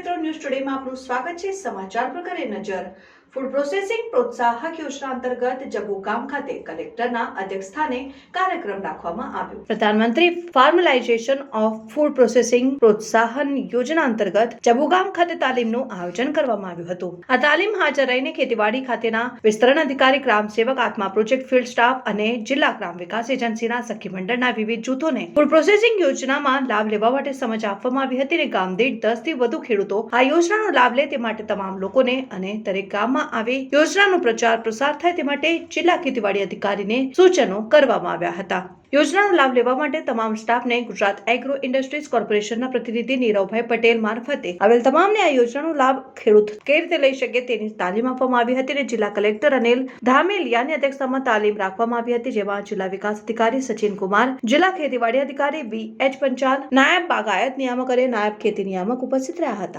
મિત્રો ન્યૂઝ ટુડેમાં આપનું સ્વાગત છે. સમાચાર પર કરે નજર. ફૂડ પ્રોસેસિંગ પ્રોત્સાહક યોજના અંતર્ગત જબુગામ ખાતે કલેક્ટરના અધ્યક્ષસ્થાને કાર્યક્રમ રાખવામાં આવ્યો. પ્રધાનમંત્રી ફાર્મલાઇઝેશન ઓફ ફૂડ પ્રોસેસિંગ પ્રોત્સાહન યોજના અંતર્ગત જબુગામ ખાતે તાલીમનું આયોજન કરવામાં આવ્યું હતું. આ તાલીમ હાજર રહીને ખેતીવાડી ખાતેના વિસ્તરણ અધિકારી, ગ્રામ સેવક, આત્મા પ્રોજેક્ટ ફિલ્ડ સ્ટાફ અને જિલ્લા ગ્રામ વિકાસ એજન્સીના સખી મંડળના વિવિધ જૂથોને ફૂડ પ્રોસેસિંગ યોજનામાં લાભ લેવા માટે સમજ આપવામાં આવી હતી અને ગામ દીઠ દસથી વધુ ખેડૂતો આ યોજનાનો લાભ લે તે માટે તમામ લોકોને અને દરેક ગામમાં આવી. યોજનાનો પ્રચાર પ્રસાર થાય તે માટે જિલ્લા ખેતીવાડી અધિકારીને સૂચનો કરવામાં આવ્યા હતા. યોજનાનો લાભ લેવા માટે તમામ સ્ટાફને ગુજરાત એગ્રો ઇન્ડસ્ટ્રીઝ કોર્પોરેશનના પ્રતિનિધિ નીરવભાઈ પટેલ મારફતે આવેલ તમામને આ યોજનાનો લાભ ખેડૂત કઈ રીતે લઈ શકે તેની તાલીમ આપવામાં આવી હતી અને જિલ્લા કલેક્ટર અનિલ ધામેલિયાની અધ્યક્ષતામાં તાલીમ રાખવામાં આવી હતી, જેમાં જિલ્લા વિકાસ અધિકારી સચિન કુમાર, જિલ્લા ખેતીવાડી અધિકારી વી એચ પંચાલ, નાયબ બાગાયત નિયામક અને નાયબ ખેતી નિયામક ઉપસ્થિત રહ્યા હતા.